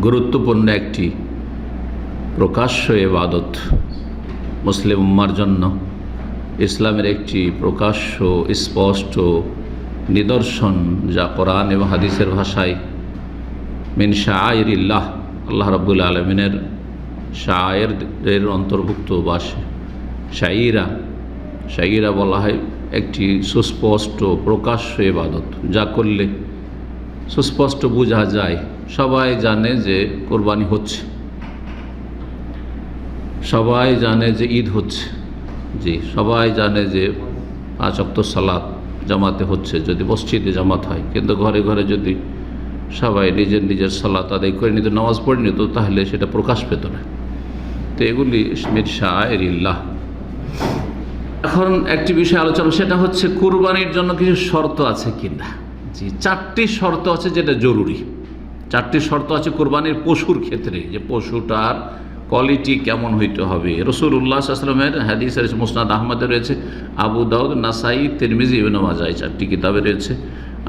গুরুত্বপূর্ণ একটি প্রকাশ্য এবাদত মুসলিম উম্মার জন্য। ইসলামের একটি প্রকাশ্য, স্পষ্ট নিদর্শন যা কোরআন এবং হাদিসের ভাষায়, মিন শাহরিল্লাহ আল্লাহ রব্বুল আলমিনের শায়ের অন্তর্ভুক্ত বা শাইরা শাইরা বলা হয় একটি সুস্পষ্ট, প্রকাশ্য এবাদত যা করলে সুস্পষ্ট বোঝা যায় সবাই জানে যে কোরবানি হচ্ছে। সবাই জানে যে ঈদ হচ্ছে। জি, সবাই জানে যে পাঁচ অক্ত সালাত জামাতে হচ্ছে, যদি মসজিদে জামাত হয়। কিন্তু ঘরে ঘরে যদি সবাই নিজের নিজের সালাত আদায় করে নিত, নামাজ পড়ে নিত, তাহলে সেটা প্রকাশ পেত না। তো এগুলি মির শাহরিল্লাহ এখন একটি বিষয় আলোচনা, সেটা হচ্ছে কুরবানির জন্য কিছু শর্ত আছে কিনা? জি, চারটি শর্ত আছে যেটা জরুরি। চারটি শর্ত আছে কোরবানির পশুর ক্ষেত্রে, যে পশুটার কোয়ালিটি কেমন হইতে হবে। রসুল উল্লাহ আসলামের হাদিস মুসনাদ আহমদে রয়েছে, আবু দাউদ, নাসাই, তিরমিজি, ইবিন চারটি কিতাবে রয়েছে,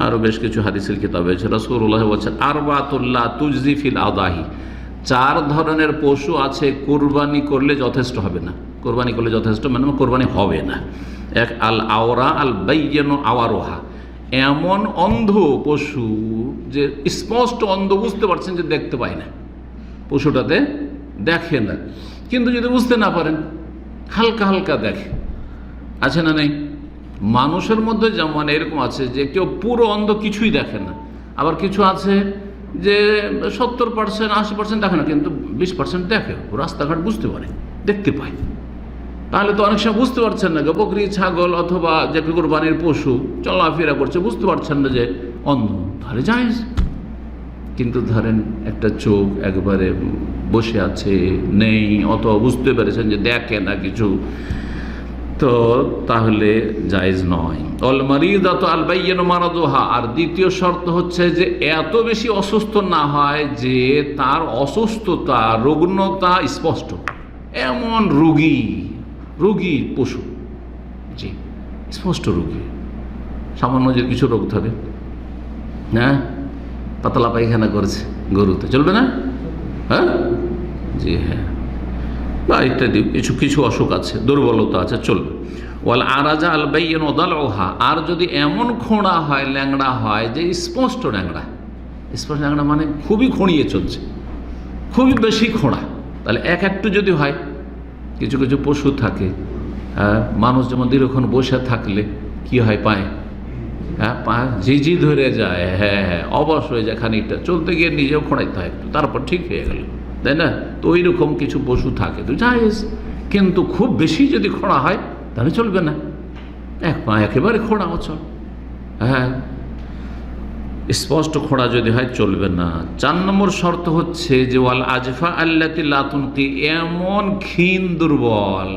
আরও বেশ কিছু হাদিসের কিতাবে রয়েছে। রসুল উল্লাহ বলছেন আরবাতুল্লাহ তুজদিফিল আদাহি, চার ধরনের পশু আছে, কোরবানি করলে যথেষ্ট হবে না। কোরবানি করলে যথেষ্ট মানে কোরবানি হবে না। এক, আল আওরা, আল বাইয়েন আওয়ারোহা এমন অন্ধ পশু যে স্পষ্ট অন্ধ বুঝতে পারছেন যে দেখতে পায় না। পশুটাতে দেখে না। কিন্তু যদি বুঝতে না পারেন, হালকা হালকা দেখে। আছে না নেই? মানুষের মধ্যে যেমন এরকম আছে যে কেউ পুরো অন্ধ কিছুই দেখে না। আবার কিছু আছে যে সত্তর পার্সেন্ট, আশি পার্সেন্ট দেখে না, কিন্তু বিশ পার্সেন্ট দেখে। রাস্তাঘাট বুঝতে পারে, দেখতে পায়। তাহলে তো অনেক সময় বুঝতে পারছেন না বকরি, ছাগল অথবা যে কোরবানির পশু চলাফেরা করছে, বুঝতে পারছেন না যে অন্ধ। তাহলে যাই কিন্তু ধরেন একটা চোখ একবারে বসে আছে, নেই, অত বুঝতে পেরেছেন যে দেখে না কিছু, তো তাহলে জায়জ নয়। অলমারিদ তো আলবাইয়েন মারাদোহা। আর দ্বিতীয় শর্ত হচ্ছে যে এত বেশি অসুস্থ না হয় যে তার অসুস্থতা রুগ্নতা স্পষ্ট। এমন রুগী রুগী পশু, জি, স্পষ্ট রুগী। সামান্য যে কিছু রোগ থাকে হ্যাঁ? পাতলা পায়খানা করেছে গরুতে, চলবে না? হ্যাঁ? জি হ্যাঁ। বা ইত্যাদি কিছু কিছু অসুখ আছে, দুর্বলতা আছে, চলবে। ওয়াল আরাজা আল বাইয়েন ওদাল ওহা আর যদি এমন খোঁড়া হয়, ল্যাংড়া হয়, যে স্পষ্ট ল্যাংড়া স্পষ্ট ল্যাংড়া মানে খুবই খড়িয়ে চলছে, খুবই বেশি খোঁড়া, তাহলে এক একটু যদি হয় কিছু কিছু পশু থাকে হ্যাঁ? মানুষ যেমন দীর্ঘক্ষণ বসে থাকলে কি হয় পায়ে? হ্যাঁ পা ঝিঝি ধরে যায় হ্যাঁ হ্যাঁ অবশ হয়ে যায় খানিকটা। চলতে গিয়ে নিজেও খোঁড়াইতে হয় একটু, তারপর ঠিক হয়ে গেল। তাই না? তো ওই রকম কিছু পশু থাকে। তো জায়েজ কিন্তু খুব বেশি যদি খোঁড়া হয়, তাহলে চলবে না। এক পা একেবারে খোঁড়া চল হ্যাঁ স্পষ্ট খোঁড়া যদি হয় চলবে না। চার নম্বর শর্ত হচ্ছে যে, ওয়াল আজফা আল্লাতি লাতুনকি এমন ক্ষীণ দুর্বল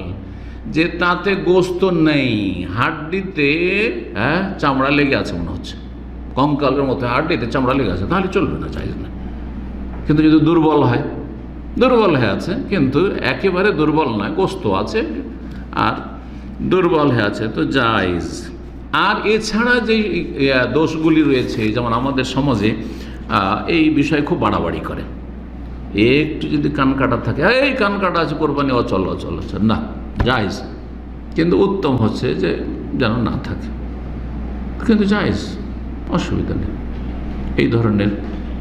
যে তাতে গোস্ত নেই। হাড্ডিতে হ্যাঁ চামড়া লেগে আছে মনে হচ্ছে। কঙ্কালের মতো হাড্ডিতে চামড়া লেগে আছে, তাহলে চলবে না চাইজ না কিন্তু যদি দুর্বল হয়, দুর্বল হয়ে আছে, কিন্তু একেবারে দুর্বল নয়, গোস্ত আছে, আর দুর্বল হয়ে আছে, তো জায়জ। আর এছাড়া যে দোষগুলি রয়েছে, যেমন আমাদের সমাজে এই বিষয়ে খুব বাড়াবাড়ি করে। একটু যদি কান কাটা থাকে, এই কান কাটা আছে, কোরবানি, অচল অচল অচল। না, জায়জ। কিন্তু উত্তম হচ্ছে যে, যেন না থাকে। কিন্তু জায়জ, অসুবিধা নেই। এই ধরনের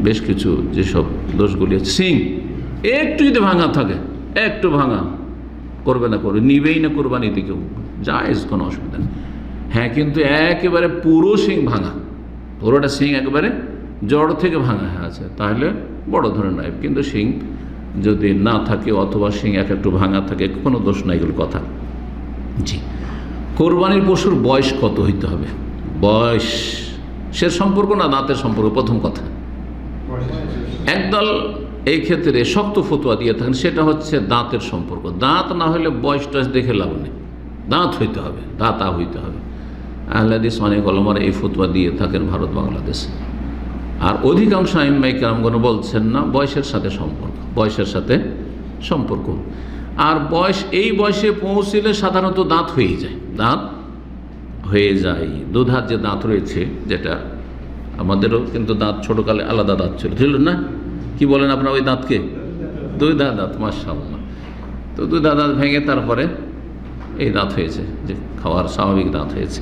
বেশ কিছু যেসব দোষগুলি আছে, সিং, একটু যদি ভাঙা থাকে, একটু ভাঙা, করবে না, করবে, নিবেই না কোরবানিতে কেউ জায়জ, কোনো অসুবিধা নেই। হ্যাঁ কিন্তু একেবারে পুরো শিং ভাঙা। পুরোটা শিং একেবারে জড় থেকে ভাঙা হয়ে, আছে। তাহলে বড় ধরনের নয় কিন্তু শিং যদি না থাকে অথবা শিং এক একটু ভাঙা থাকে, কোনো দোষ নাই, এগুলো কথা। জি। কোরবানির পশুর বয়স কত হইতে হবে? বয়স, সে সম্পর্ক না দাঁতের সম্পর্ক? প্রথম কথা। একদল এই ক্ষেত্রে শক্ত ফতুয়া দিয়ে থাকেন, সেটা হচ্ছে দাঁতের সম্পর্ক। দাঁত না হলে বয়স টয়স দেখে লাভ নেই। দাঁত হইতে হবে, দাঁতা হইতে হবে। আহলাদিস অনেক অলমার এই ফতুয়া দিয়ে থাকেন ভারত বাংলাদেশে। আর অধিকাংশ আইনমাই কেরামগণ বলছেন না, বয়সের সাথে সম্পর্ক, বয়সের সাথে সম্পর্ক। আর বয়স, এই বয়সে পৌঁছলে সাধারণত দাঁত হয়ে যায়, দাঁত হয়ে যায়। দুধার যে দাঁত রয়েছে, যেটা আমাদেরও কিন্তু দাঁত ছোটোকালে আলাদা দাঁত ছিল ছিল না? কি বলেন আপনার ওই দাঁতকে? দুই দাঁত মাশাল্লাহ তো দুই দাঁত ভেঙে তারপরে এই দাঁত হয়েছে, যে খাওয়ার স্বাভাবিক দাঁত হয়েছে।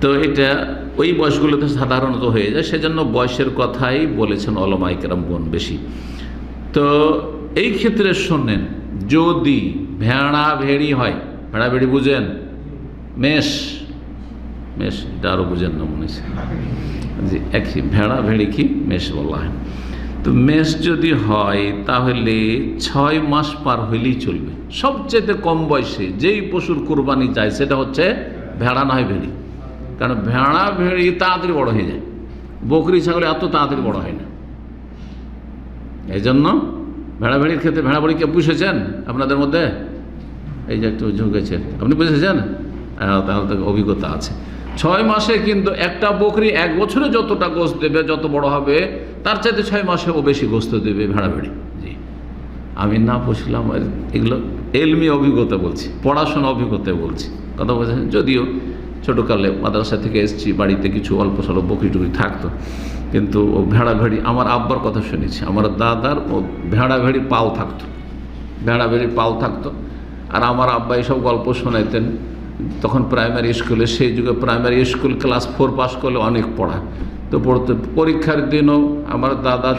তো এটা ওই বয়সগুলোতে সাধারণত হয়ে যায়, সেজন্য বয়সের কথাই বলেছেন অলমাইকেরাম বোন বেশি। তো এই ক্ষেত্রে শোনেন, যদি ভেড়া ভেড়ি হয়, ভেড়া ভেড়ি বুঝেন? মেষ। মেষ, এটা আরও বুঝেন না মনে জি, একই, ভেড়া ভেড়ি কি? মেষ বলা হয়। তো মেষ যদি হয় তাহলে ছয় মাস পার হইলেই চলবে। সবচেয়ে কম বয়সে যেই পশুর কোরবানি যায় সেটা হচ্ছে ভেড়া নয় ভেড়ি। কারণ ভেড়া ভেড়ি তাড়াতাড়ি বড় হয়ে যায়। বকরি ছাগল এত তাড়াতাড়ি বড় হয় না। এই জন্য ভেড়া ভেড়ির ক্ষেত্রে ভেড়া ভেড়ি কে পুষেছেন আপনাদের মধ্যে? এই যে একটু ঝুঁকেছে আপনি বুঝেছেন হ্যাঁ, তাহলে অভিজ্ঞতা আছে। ছয় মাসে কিন্তু একটা বকরি এক বছরে যতটা গোস্ত দেবে যত বড় হবে তার চাইতে ছয় মাসে ও বেশি গোস্ত দেবে ভেড়া ভেড়ি জি। আমি না পুষলাম এগুলো এলমি অভিজ্ঞতা বলছি, পড়াশোনা অভিজ্ঞতা বলছি। কথা বলছেন, যদিও ছোটোকালে মাদ্রাসা থেকে এসেছি, বাড়িতে কিছু অল্প স্বল্প বকরি টুকরি থাকতো, কিন্তু ও ভেড়া ভেড়ি আমার আব্বার কথা শুনেছি, আমার দাদার ও ভেড়া ভেড়ি পাও থাকতো ভেড়া ভেড়ি পাও থাকতো। আর আমার আব্বা এইসব গল্প শোনাইতেন, তখন প্রাইমারি স্কুলে সেই যুগে primary school class four pass করলে অনেক পড়া। তো পড়তে পরীক্ষার দিনও আমার দাদা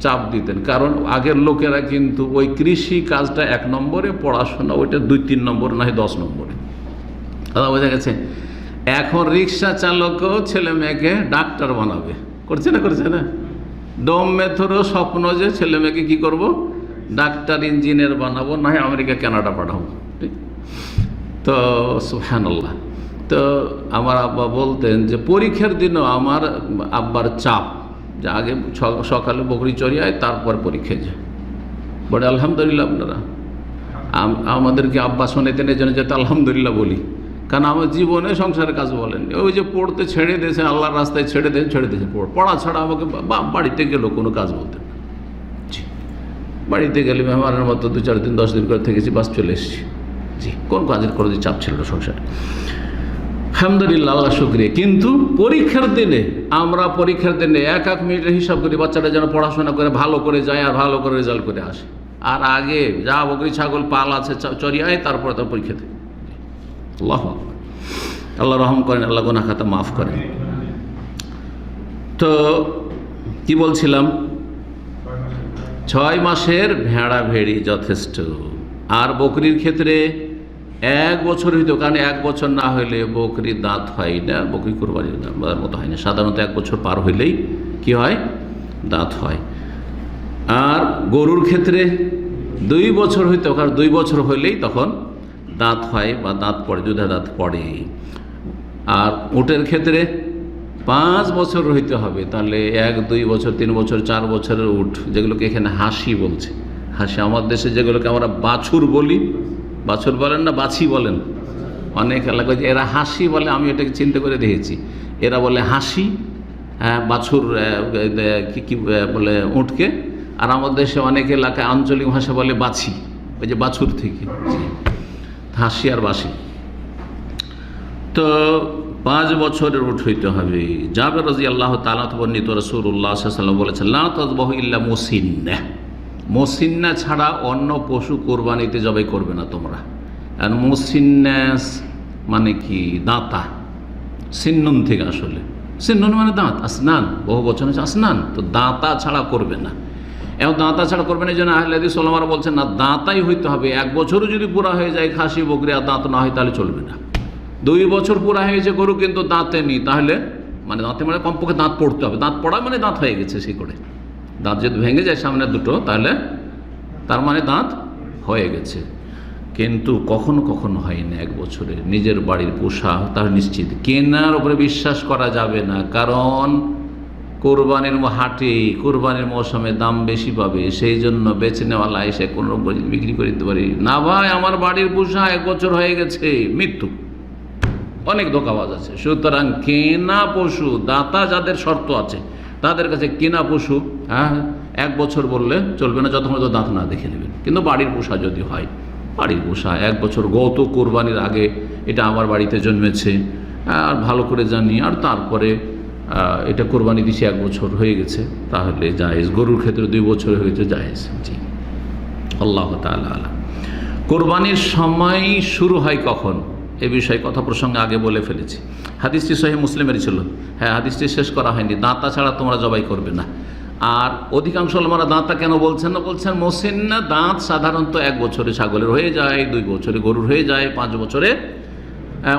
চাপ দিতেন। কারণ আগের লোকেরা কিন্তু ওই কৃষি কাজটা এক নম্বরে, পড়াশোনা ওইটা দুই, তিন নম্বর, না হয় দশ নম্বরে। দাদা বোঝা গেছে? এখন রিক্সা চালকও ছেলে মেয়েকে ডাক্তার বানাবে। করছে না করছে না? ডোম মেথরও স্বপ্ন যে ছেলে মেয়েকে কী করব? ডাক্তার, ইঞ্জিনিয়ার বানাবো, না হয় আমেরিকা, কানাডা পাঠাবো। ঠিক? তো সুহানাল্লাহ তো আমার আব্বা বলতেন যে, পরীক্ষার দিনও আমার আব্বার চাপ, যে আগে সকালে বকরি চড়িয়ায় তারপর পরীক্ষায় যায় বলে, আলহামদুলিল্লাহ আপনারা। আম- আমাদেরকে আব্বা শোনাইতেন, এই জন্য যাতে আলহামদুলিল্লাহ বলি। কারণ আমার জীবনে সংসারের কাজ বলেন ওই যে পড়তে ছেড়ে দিয়েছে, আল্লাহর রাস্তায় ছেড়ে দেন ছেড়ে দিয়েছে। পড় পড়া ছাড়া আমাকে বাড়িতে গেলো কোনো কাজ বলতেন বাড়িতে গেলে মেহমানের মতো দু চার দিন, দশ দিন করে থেকেছি, বাস চলে এসেছি। জি, কোন কাজের করে চাপ ছিল না সংসারে। আলহামদুলিল্লাহ আল্লাহ শুক্রিয়া। কিন্তু পরীক্ষার দিনে, আমরা পরীক্ষার দিনে এক এক মিনিটের হিসাব করি, বাচ্চাটা যেন পড়াশোনা করে ভালো করে যায় আর ভালো করে রেজাল্ট করে আসে। আর আগে যা বকরি, ছাগল, পাল আছে, চ- চড়িয়ায় তারপরে তার পরীক্ষা দেয় আল্লাহ আল্লাহ রহম করেন, আল্লাহ গোনা খাতা মাফ করেন। তো কি বলছিলাম? ছয় মাসের ভেড়া ভেড়ি যথেষ্ট। আর বকরির ক্ষেত্রে এক বছর হইতো, কারণ এক বছর না হইলে বকরির দাঁত হয় না, বকরি কোরবানির দাঁত মতো হয় না। সাধারণত এক বছর পার হইলেই কি হয়? দাঁত হয়। আর গরুর ক্ষেত্রে দুই বছর হইতো, কারণ দুই বছর হইলেই তখন দাঁত হয় বা দাঁত পড়ে দুধে দাঁত পড়ে। আর উটের ক্ষেত্রে পাঁচ বছর হইতে হবে, তাহলে এক, দুই বছর, তিন বছর, চার বছরের উঠ যেগুলোকে এখানে হাসি বলছে। হাসি, আমার দেশে যেগুলোকে আমরা বাছুর বলি বাছুর বলেন না, বাছি বলেন। অনেক এলাকায় যে, এরা হাসি বলে, আমি এটাকে চিন্তা করে দেখেছি। এরা বলে হাসি হ্যাঁ বাছুর কি কি বলে উঠকে আর আমাদের দেশে অনেক এলাকায় আঞ্চলিক ভাষা বলে বাছি, ওই যে বাছুর থেকে। হাসি আর বাসি তো পাঁচ বছরের উঠ হইতে হবে। জাবের রাজি আল্লাহ তালা বর্ণিত রসুল্লাহ সাল্লাম বলেছেন, লা তসবাহ ইল্লা মুসিন্না মুসিন্না ছাড়া অন্য পশু কোরবানিতে জবাই করবে না তোমরা। আর মুসিন্নাস মানে কি? দাঁতা। সিন্নুন থেকে আসলে। সিন্নুন মানে দাঁত, আসনান। বহু বচন হচ্ছে আসনান। তো দাঁতা ছাড়া করবে না। এবং দাঁতা ছাড়া করবে না এই জন্য আহলাদি সোলামারা বলছেন, না, দাঁতাই হইতে হবে। এক বছরও যদি পুরা হয়ে যায় খাসি, বকরি আর দাঁত না হয় তাহলে চলবে না। দুই বছর পুরা হয়েছে গরু কিন্তু দাঁতে নি তাহলে মানে দাঁতে মানে কমপক্ষে দাঁত পড়তে হবে। দাঁত পড়া মানে দাঁত হয়ে গেছে সেই করে দাঁত যদি ভেঙে যায় সামনে দুটো, তাহলে তার মানে দাঁত হয়ে গেছে। কিন্তু কখনো কখনো হয় না এক বছরে। নিজের বাড়ির পোষা তার নিশ্চিত। কেনার উপরে বিশ্বাস করা যাবে না। কারণ কোরবানির হাটে, কোরবানির মৌসুমে দাম বেশি পাবে। সেই জন্য বেছে নেওয়ালা এসে কোনো বিক্রি করে দিতে পারি। না ভাই, আমার বাড়ির পোষা এক বছর হয়ে গেছে। মৃত্যু। অনেক ধোকাবাজ আছে। সুতরাং কেনা পশু, দাতা যাদের শর্ত আছে, তাদের কাছে কেনা পশু হ্যাঁ এক বছর বললে চলবে না যতক্ষণ দাঁত না দেখে নেবেন। কিন্তু বাড়ির পোষা যদি হয়, বাড়ির পোষা, এক বছর গত কোরবানির আগে এটা আমার বাড়িতে জন্মেছে আর ভালো করে জানি, আর তারপরে এটা কোরবানি দিছে এক বছর হয়ে গেছে, তাহলে জায়েজ। গরুর ক্ষেত্রে দুই বছর হয়ে গেছে, জায়েজ। জি। আল্লাহ আলাম। কোরবানির সময় শুরু হয় কখন? এ বিষয়ে কথা প্রসঙ্গে আগে বলে ফেলেছি। হাদিসটি সহি মুসলিমেরই ছিল। হ্যাঁ হাদিসটি শেষ করা হয়নি। দাঁতা ছাড়া তোমরা জবাই করবে না। আর অধিকাংশ আমরা দাঁতা কেন বলছেন না? বলছেন মোসেন না, দাঁত সাধারণত এক বছরে ছাগলের হয়ে যায়, দুই বছরে গরুর হয়ে যায়, পাঁচ বছরে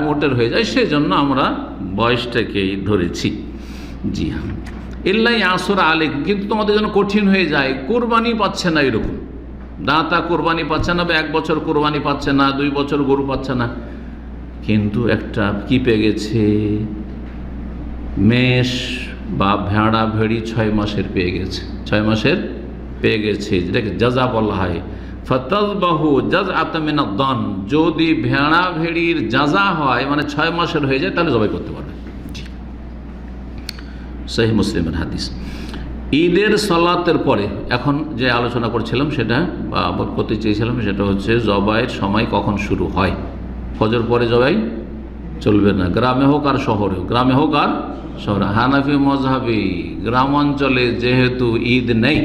ওটের হয়ে যায়। সেই জন্য আমরা বয়সটাকেই ধরেছি। জি হ্যাঁ। ইল্লাই আসর আলেক কিন্তু তোমাদের জন্য কঠিন হয়ে যায়। কোরবানি পাচ্ছে না এরকম। দাঁতা কোরবানি পাচ্ছে না বা এক বছর কোরবানি পাচ্ছে না, দুই বছর গরু পাচ্ছে না। কিন্তু একটা কি পেয়ে গেছে? মেষ বা ভেড়া, ভেড়ি ছয় মাসের পেয়ে গেছে। ছয় মাসের পেয়ে গেছে। যেটাকে যাজা বলা হয়। ফতাজবাহু জাজ আতমিনা দন। যদি ভেড়া, ভেড়ির যাজা হয় মানে ছয় মাসের হয়ে যায়, তাহলে জবাই করতে পারবে। সহি মুসলিমের হাদিস। ঈদের সলাতের পরে, এখন যে আলোচনা করছিলাম, সেটা, বা করতে চেয়েছিলাম, সেটা হচ্ছে জবাইয়ের সময় কখন শুরু হয়? ফজর পরে জবাই চলবে না। গ্রামে হোক আর শহরে গ্রামে হোক আর শহরে হানাফি মজহাবি গ্রাম অঞ্চলে যেহেতু ঈদ নেই,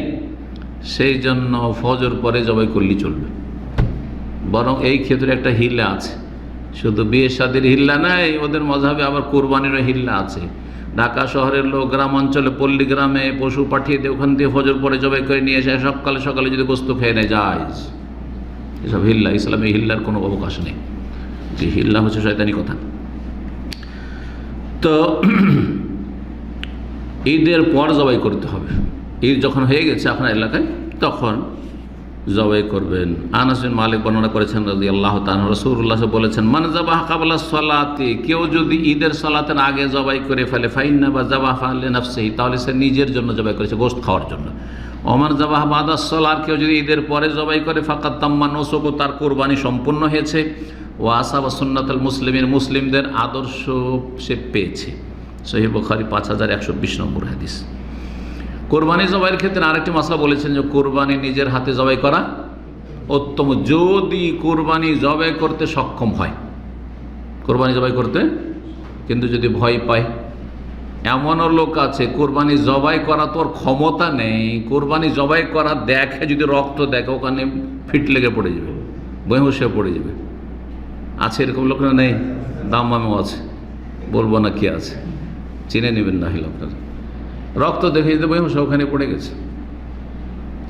সেই জন্য ফজর পরে জবাই করলেই চলবে। বরং এই ক্ষেত্রে একটা হিল্লা আছে। শুধু বিয়ে শাদির হিল্লা নাই, ওদের মজাবে আবার কোরবানিরও হিল্লা আছে। ঢাকা শহরের লোক গ্রাম অঞ্চলে পল্লী গ্রামে পশু পাঠিয়ে দিয়ে ওখান দিয়ে ফজর পরে জবাই করে নিয়ে এসে সকালে সকালে যদি গোস্ত খেয়ে নেয়, যায়। এসব হিল্লা, ইসলামী হিল্লার কোনো অবকাশ নেই। যে হিল্লা হচ্ছে শয়তানি কথা। তো ঈদের পর জবাই করতে হবে। ঈদ যখন হয়ে গেছে আপনার এলাকায়, তখন জবাই করবেন। আনাসিন মালিক বর্ণনা করেছেন রাজি আল্লাহ তান রসুল্লাহ বলেছেন মানে জাবাহ কাবলা সলাতে কেউ যদি ঈদের সলাতের আগে জবাই করে ফেলে, ফাইন্না বা জাবাহ ফালে তাহলে সে নিজের জন্য জবাই করেছে গোস্ত খাওয়ার জন্য। অমর জাবাহ বাদাস সলার কেউ যদি ঈদের পরে জবাই করে ফাকাত তাম্মা নসকো তার কোরবানি সম্পূর্ণ হয়েছে। ও আসাব সুন্নাতুল মুসলিমের মুসলিমদের আদর্শ সে পেয়েছে। সহি বখারি পাঁচ হাজার একশো বিশ নম্বর হাদিস। কোরবানি জবাইয়ের ক্ষেত্রে আরেকটি মশলা বলেছেন যে, কোরবানি নিজের হাতে জবাই করা উত্তম। যদি কোরবানি জবাই করতে সক্ষম হয়, কোরবানি জবাই করতে কিন্তু যদি ভয় পায়, এমনও লোক আছে, কোরবানি জবাই করা তোর ক্ষমতা নেই, কোরবানি জবাই করা দেখে, যদি রক্ত দেখে, ওখানে ফিট লেগে পড়ে যাবে, বেহুশে পড়ে যাবে। আছে এরকম লোক নেই, দাম মামেও আছে, বলব না কি আছে। চিনে নেবেন না আপনারা রক্ত দেখে যেতে বই ওখানে পড়ে গেছে।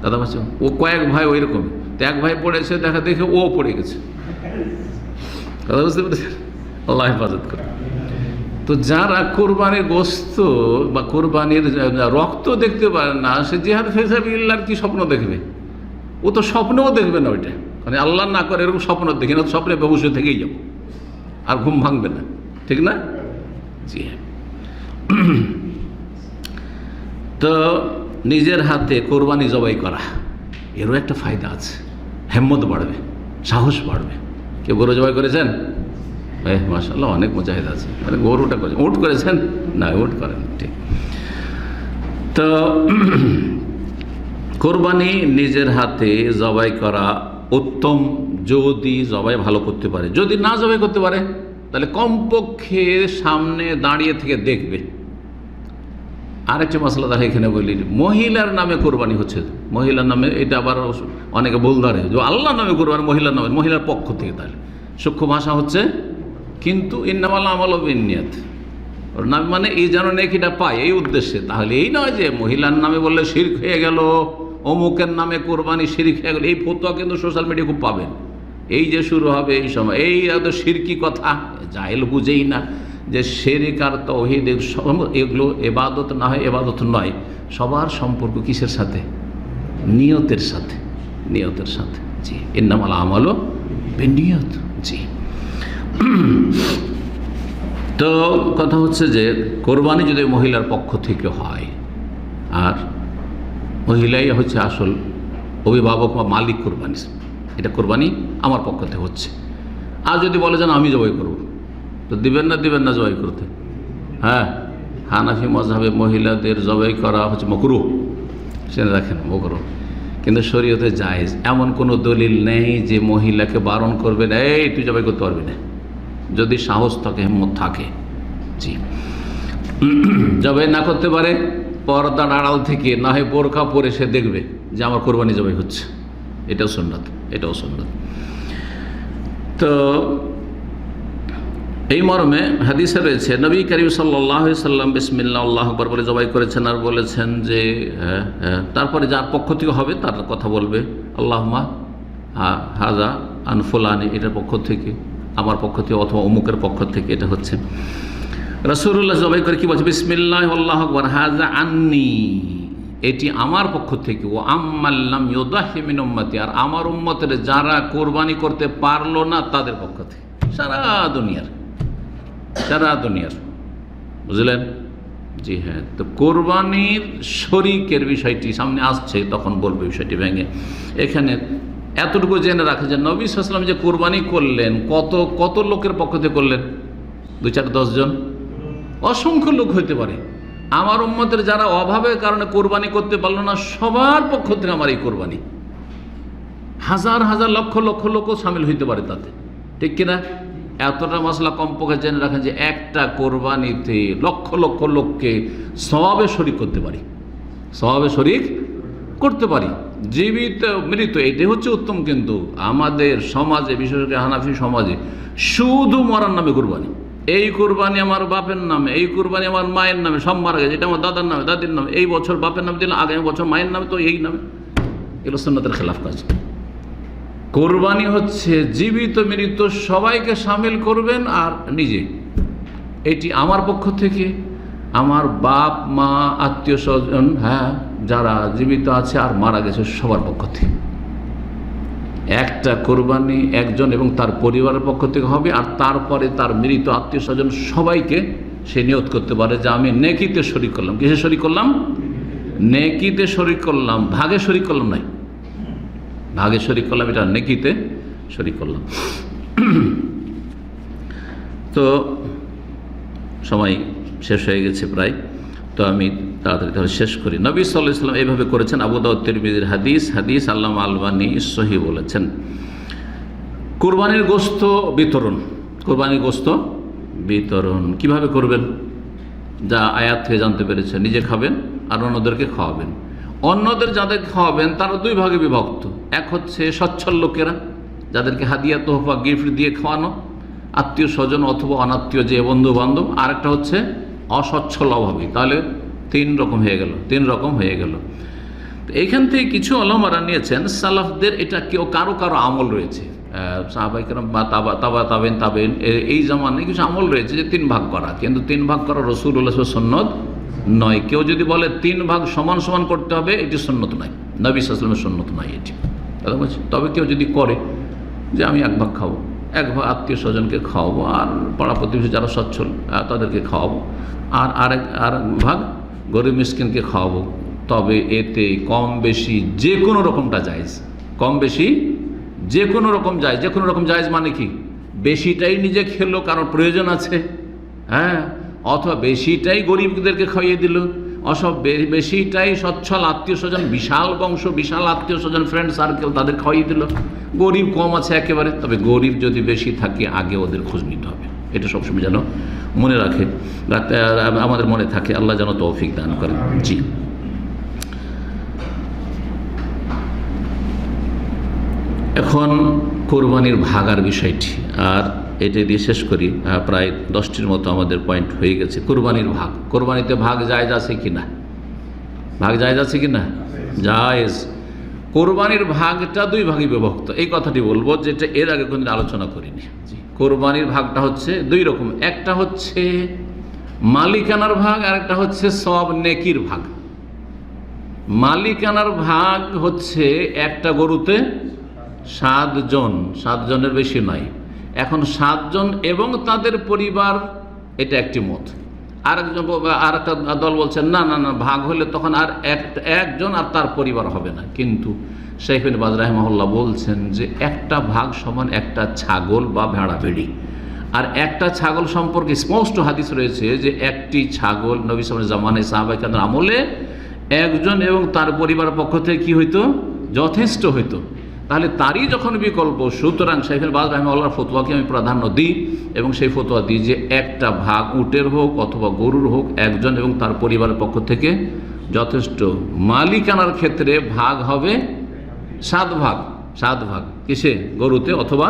দাদা ভাই, ও কয়েক ভাই ওই রকম তো এক ভাই পড়েছে, দেখা দেখে ও পড়ে গেছে। কথা বুঝতে পেরেছেন? আল্লাহ হেফাজত করে তো যারা কোরবানির গোস্ত বা কোরবানির রক্ত দেখতে পারে না, সে জিহাদ ফেসাবিল্লার কি স্বপ্ন দেখবে? ও তো স্বপ্নও দেখবে না ওইটা। মানে আল্লাহ না করে এরকম স্বপ্ন দেখি না, স্বপ্নে ব্যবসা থেকেই যাব। আর ঘুম ভাঙবে না। ঠিক না? জি হ্যাঁ। তো নিজের হাতে কোরবানি জবাই করা, এরও একটা ফায়দা আছে। হেম্মত বাড়বে, সাহস বাড়বে। কেউ গরু জবাই করেছেন? এ মাসাল্লাহ অনেক মুজাহিদ আছে। মানে গরুটা করেছেন। উঠ করেছেন? না উঠ করেন, ঠিক। তো কোরবানি নিজের হাতে জবাই করা উত্তম যদি জবাই ভালো করতে পারে। যদি না জবাই করতে পারে, তাহলে কমপক্ষে সামনে দাঁড়িয়ে থেকে দেখবে। আরেকটি মশলা দেখা এখানে বলি, মহিলার নামে কোরবানি হচ্ছে। মহিলার নামে এটা আবার অনেকে ভুল ধরে। যে আল্লাহ নামে কোরবানি, মহিলার নামে, মহিলার পক্ষ থেকে তাহলে। সূক্ষ্ম ভাষা হচ্ছে, কিন্তু ইন্নামাল আমল বিনিয়াত ওর নাম মানে এই যেন নেকিটা পায়, এই উদ্দেশ্যে। তাহলে এই নয় যে মহিলার নামে বললে শির্ক হয়ে গেল। অমুকের নামে কোরবানি শিরিক গেল। এই ফতোয়া কিন্তু সোশ্যাল মিডিয়া খুব পাবেন। এই যে শুরু হবে, এই সময় এই এত শিরকি কথা, জাহেল বুঝেই না যে শেরিক আর তহিদ এগুলো এবাদত না হয়, এবাদত নয়। সবার সম্পর্ক কিসের সাথে? নিয়তের সাথে। নিয়তের সাথে। জি এর নাম আল আমলও বেনিয়ত। জি। তো কথা হচ্ছে যে, কোরবানি যদি মহিলার পক্ষ থেকে হয়, আর মহিলাই হচ্ছে আসল অভিভাবক বা মালিক কোরবানি। এটা কোরবানি আমার পক্ষ থেকে হচ্ছে। আর যদি বলে যেন আমি জবাই করব। তো দিবেন না দিবেন না জবাই করতে। হ্যাঁ হানাফি মজাবে মহিলাদের জবাই করা হচ্ছে মকরু। সেটা দেখেন মকরু। কিন্তু শরীয়তে জায়েজ। এমন কোনো দলিল নেই যে মহিলাকে বারণ করবে না, এই, তুই জবাই করতে পারবি না। যদি সাহস থাকে, হিম্মত থাকে। জি। জবাই না করতে পারে পর্দার আড়াল থেকে না হয় বোরখা পরে সে দেখবে যে আমার কোরবানি জবাই হচ্ছে। এটাও সুন্নাত এটাও সুন্নাত। তো এই মর্মে হাদিসে রয়েছে নবী করিম সাল্লাম বিসমিল্লা আল্লাহ আকবর বলে জবাই করেছেন আর বলেছেন যে হ্যাঁ, হ্যাঁ, তারপরে যার পক্ষ থেকে হবে তার কথা বলবে আল্লাহ মা হাজা আনফুলানি এটার পক্ষ থেকে আমার পক্ষ থেকে অথবা অমুকের পক্ষ থেকে এটা হচ্ছে। রসুল্লাহ জবাই করে কি বলছে? বিসমিল্লাহ আল্লাহ আকবর হাজা আন্নি। এটি আমার পক্ষ থেকে ও আম্মাল্লাম ইউদাহিমিন উম্মতি। আর আমার উম্মতের যারা কোরবানি করতে পারল না, তাদের পক্ষ থেকে। সারা দুনিয়ার সারা দুনিয়ার। বুঝলেন? জি হ্যাঁ তো কোরবানির শরিকের বিষয়টি সামনে আসছে, তখন বলবে বিষয়টি ভেঙে। এখানে এতটুকু জেনে রাখে যে নবী সাল্লাম যে কোরবানি করলেন, কত কত লোকের পক্ষ থেকে করলেন? দু চার দশজন অসংখ্য লোক হইতে পারে। আমার উম্মতের যারা অভাবের কারণে কোরবানি করতে পারল না, সবার পক্ষ থেকে আমার এই কোরবানি। হাজার হাজার, লক্ষ লক্ষ লোকও সামিল হইতে পারে তাতে। ঠিক কিনা? এতটা মশলা কমপক্ষে জেনে রাখেন যে একটা কোরবানিতে লক্ষ লক্ষ লোককে স্বভাবে শরিক করতে পারি। স্বভাবে শরিক করতে পারি। জীবিত, মৃত, এটাই হচ্ছে উত্তম, কিন্তু আমাদের সমাজে, বিশেষ করে হানাফি সমাজে, শুধু মরার নামে কোরবানি। এই কোরবানি আমার বাপের নামে, এই কোরবানি আমার মায়ের নামে, সব মারা গেছে। এটা আমার দাদার নামে, দাদির নামে। এই বছর বাপের নামে দিলাম আগামী বছর মায়ের নামে তো এই নামে। এগুলো সন্ন্যতের খেলাফ কাজ। কোরবানি হচ্ছে জীবিত মৃত সবাইকে সামিল করবেন আর নিজে। এটি আমার পক্ষ থেকে, আমার বাপ, মা, আত্মীয় স্বজন হ্যাঁ যারা জীবিত আছে আর মারা গেছে সবার পক্ষ থেকে। একটা কোরবানি একজন এবং তার পরিবারের পক্ষ থেকে হবে আর তারপরে তার মৃত আত্মীয় স্বজন সবাইকে সে নিয়ত করতে পারে যে আমি নেকিতে শরিক করলাম। কিসে শরিক করলাম? নেকিতে শরিক করলাম। ভাগে শরিক করলাম নাই? ভাগে শরিক করলাম, এটা নেকিতে শরিক করলাম। তো সময় শেষ হয়ে গেছে প্রায়। তো আমি তাড়াতাড়ি তাহলে শেষ করি। নবী সাল্লাহ ইসলাম এইভাবে করেছেন। আবু দাউদ, তিরমিজির হাদিস হাদিস আল্লাহ আলবানী সহি বলেছেন। কোরবানির গোস্ত বিতরণ। কোরবানির গোস্ত বিতরণ। কীভাবে করবেন? যা আয়াত থেকে জানতে পেরেছেন। নিজে খাবেন আর অন্যদেরকে খাওয়াবেন। অন্যদের যাদের খাওয়াবেন, তারা দুই ভাগে বিভক্ত। এক হচ্ছে সচ্ছল লোকেরা, যাদেরকে হাদিয়া, তোহফা, গিফট দিয়ে খাওয়ানো, আত্মীয় স্বজন অথবা অনাত্মীয় যে বন্ধু বান্ধব আর একটা হচ্ছে অসচ্ছল অভাবী। তাহলে তিন রকম হয়ে গেল, তিন রকম হয়ে গেল। এইখান থেকে কিছু অলমারা নিয়েছেন, সালাফদের এটা কেউ কারও কারও আমল রয়েছে। সাহাবাইকেরাম বা তাবা তাবা, তাবেন তাবেন এই জামানে কিছু আমল রয়েছে যে তিন ভাগ করা। কিন্তু তিন ভাগ করা রসুল রসুল্লাহ সন্ন্যত নয়। কেউ যদি বলে তিন ভাগ সমান সমান করতে হবে, এটি সন্ন্যত নয়। নবী সালামের সন্ন্যত নয় এটি। বলছি? তবে কেউ যদি করে যে আমি এক ভাগ খাব, এক ভাগ আত্মীয় স্বজনকে খাওয়াবো, আর পাড়া প্রতিবেশী যারা সচ্ছল তাদেরকে খাওয়াবো, আর আরেক আর ভাগ গরিব মিসকিনকে খাওয়াবো। তবে এতে কম বেশি যে কোনো রকমটা জায়জ। কম বেশি যে কোনো রকম যায় যে কোনো রকম জায়জ মানে কি? বেশিটাই নিজে খেলো কারণ প্রয়োজন আছে। হ্যাঁ? অথবা বেশিটাই গরিবদেরকে খাইয়ে দিল। অসব বেশিটাই সচ্ছল আত্মীয় স্বজন বিশাল বংশ, বিশাল আত্মীয় স্বজন ফ্রেন্ড সার্কেল তাদের খাইয়ে দিল। গরিব কম আছে একেবারে, তবে গরিব যদি বেশি থাকে, আগে ওদের খোঁজ নিতে হবে। এটা সবসময় যেন মনে রাখে আমাদের মনে থাকে আল্লাহ যেন তৌফিক দান করেন। জি। এখন কোরবানির ভাগার বিষয়টি আর এটা দিয়ে শেষ করি। প্রায় দশটির মতো আমাদের পয়েন্ট হয়ে গেছে। কোরবানির ভাগ। কোরবানিতে ভাগ জায়জ আছে কি না? ভাগ জায়জ আছে কি না? জায়েজ। কোরবানির ভাগটা দুই ভাগে বিভক্ত। এই কথাটি বলব যেটা এর আগে কোনদিন আলোচনা করিনি। জি। কোরবানির ভাগটা হচ্ছে দুই রকম। একটা হচ্ছে মালিকানার ভাগ আর একটা হচ্ছে সব নেকির ভাগ। মালিকানার ভাগ হচ্ছে একটা গরুতে সাতজন, সাতজনের বেশি নাই এখন সাতজন এবং তাদের পরিবার, এটা একটি মত। আর একজন আর একটা দল বলছেন না না না, ভাগ হলে তখন আর এক, একজন আর তার পরিবার হবে না। কিন্তু শেখ বাজ রাহমহল্লা বলছেন যে একটা ভাগ সমান একটা ছাগল বা ভেড়া ভেড়ি। আর একটা ছাগল সম্পর্কে স্পষ্ট হাদিস রয়েছে যে একটি ছাগল নবী সামের জামানে সাহাবাই আমলে একজন এবং তার পরিবার পক্ষ থেকে কি হইতো? যথেষ্ট হইতো। তাহলে তারই যখন বিকল্প, সুতরাং সেখানে বাদ রহমাল্লাহর ফতোয়াকে আমি প্রাধান্য দিই এবং সেই ফতোয়া দিই যে একটা ভাগ উটের হোক অথবা গরুর হোক, একজন এবং তার পরিবারের পক্ষ থেকে যথেষ্ট মালিকানার ক্ষেত্রে ভাগ হবে সাত ভাগ সাত ভাগ। কিসে? গরুতে অথবা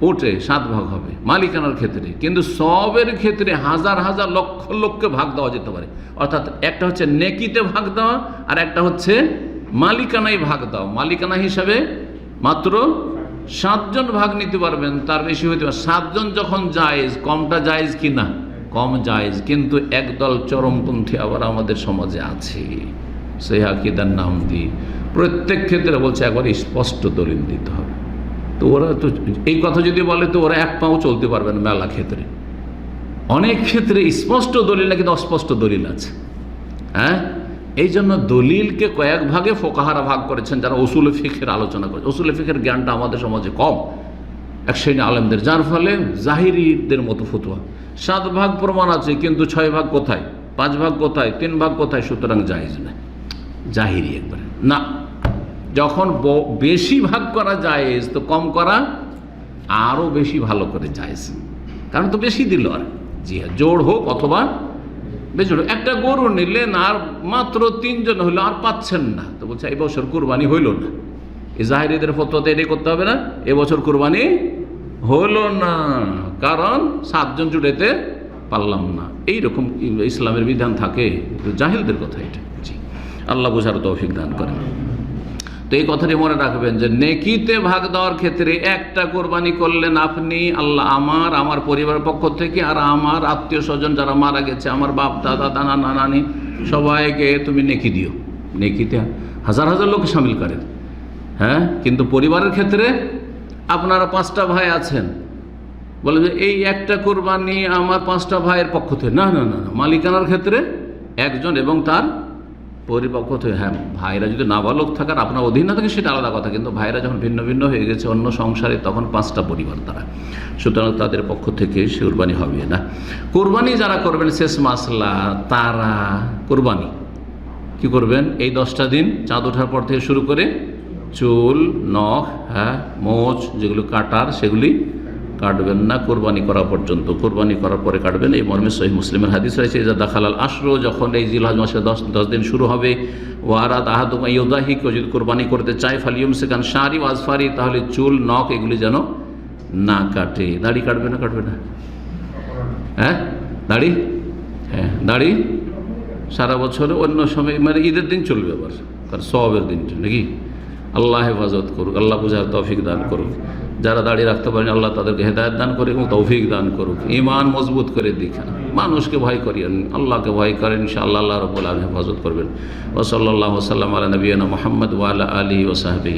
উঠে সাত ভাগ হবে মালিকানার ক্ষেত্রে। কিন্তু সবের ক্ষেত্রে হাজার হাজার লক্ষ লক্ষকে ভাগ দেওয়া যেতে পারে। অর্থাৎ একটা হচ্ছে নেকিতে ভাগ দেওয়া আর একটা হচ্ছে মালিকানায় ভাগ দেওয়া। মালিকানা হিসাবে মাত্র সাতজন ভাগ নিতে পারবেন, তার বেশি হইতে পারে। সাতজন যখন জায়েজ, কমটা জায়েজ কি না? কম জায়েজ, কিন্তু একদল চরমপন্থী আবার আমাদের সমাজে আছে। সেই আকিদার নাম দিয়ে প্রত্যেক ক্ষেত্রে বলছে, একবার স্পষ্ট দলিল দিতে হবে। তো ওরা তো, এই কথা যদি বলে, তো ওরা এক পাও চলতে পারবে না মেলা ক্ষেত্রে। অনেক ক্ষেত্রে স্পষ্ট দলিল না কিন্তু অস্পষ্ট দলিল আছে? হ্যাঁ? এই জন্য দলিলকে কয়েক ভাগে ফোকাহারা ভাগ করেছেন যারা ওসুল ফিখের আলোচনা করে ওসুল ফিখের জ্ঞানটা আমাদের সমাজে কম। এক শ্রেণি আলেমদের, যার ফলে জাহিরিদের মতো ফতুয়া। সাত ভাগ প্রমাণ আছে, কিন্তু ছয় ভাগ কোথায়? পাঁচ ভাগ কোথায়? তিন ভাগ কোথায়? সুতরাং জাহিজ না জাহিরি একবারে। না, যখন বেশি ভাগ করা জায়েজ, তো কম করা আরও বেশি ভালো করে জায়েজ। কারণ তো বেশি দিল আর। জি হ্যাঁ জোড় হোক অথবা বেশি একটা গরু নিলেন আর মাত্র তিনজন হইল আর পাচ্ছেন না। তো বলছে এবছর বছর কুরবানি হইল না। এই জাহিরিদের ফতোয়াতে এটাই করতে হবে না এবছর কুরবানি হলো না। কারণ সাতজন জুড়েতে পারলাম না। এইরকম ইসলামের বিধান থাকে। তো জাহিলদের কথা এটা। জি। আল্লাহ বোঝার তৌফিক দান করেন। তো এই কথাটি মনে রাখবেন যে নেকিতে ভাগ দেওয়ার ক্ষেত্রে একটা কোরবানি করলেন আপনি, আল্লাহ আমার আমার পরিবারের পক্ষ থেকে আর আমার আত্মীয় স্বজন যারা মারা গেছে, আমার বাপ, দাদা দানা নানানি, সবাইকে তুমি নেকি দিও। নেকিতে হাজার হাজার লোক সামিল করেন হ্যাঁ? কিন্তু পরিবারের ক্ষেত্রে আপনারা পাঁচটা ভাই আছেন। বলে যে এই একটা কোরবানি আমার পাঁচটা ভাইয়ের পক্ষ থেকে। না না না না, মালিকানার ক্ষেত্রে একজন এবং তার পরিপক্ষ থেকে হ্যাঁ। ভাইরা যদি নাবালক থাকার আপনার অধীন না থাকে সেটা আলাদা কথা, কিন্তু ভাইরা যখন ভিন্ন ভিন্ন হয়ে গেছে অন্য সংসারে, তখন পাঁচটা পরিবার তারা। সুতরাং তাদের পক্ষ থেকে সে কোরবানি হবে না। কোরবানি যারা করবেন, শেষ মাসলা, তারা কোরবানি। কি করবেন? এই দশটা দিন চাঁদ ওঠার পর থেকে শুরু করে চুল, নখ হ্যাঁ মোচ, যেগুলো কাটার, সেগুলি কাটবেন না, কোরবানি করা পর্যন্ত। কোরবানি করার পরে কাটবেন। এই মর্মে সহি মুসলিমের হাদিস রয়েছে যে দাখালাল আশরো যখন এই জিলহাজ মাসে দশ দশ দিন শুরু হবে, ওয়ারাত আহাদুমা ইউদাহি কেউ যদি কোরবানি করতে চায় ফালিউম সেখান শাড়ি ওয়াজফারি তাহলে চুল, নখ এগুলি যেন না কাটে। দাড়ি কাটবে না কাটবে না? হ্যাঁ? দাড়ি? হ্যাঁ দাড়ি? সারা বছরে অন্য সময় মানে ঈদের দিন চলবে আবার কারণ সবের দিনটা, নাকি? আল্লাহ হেফাজত করুক, আল্লাহ বুঝার তৌফিক দান করুক। যারা দাঁড়িয়ে রাখতে পারেন, আল্লাহ তাদেরকে হেদায়ত দান করে এবং তৌফিক দান করুক। ইমান মজবুত করে দিখান মানুষকে ভয় করিয়েন, আল্লাহকে ভয় করেন, ইনশাআল্লাহ আল্লাহ রবুল আলম হেফাজত করবেন। ওসল্লাহ সাল্লাম আলা নবীনা মোহাম্মদ ওয়ালা আলী ওসাহাবি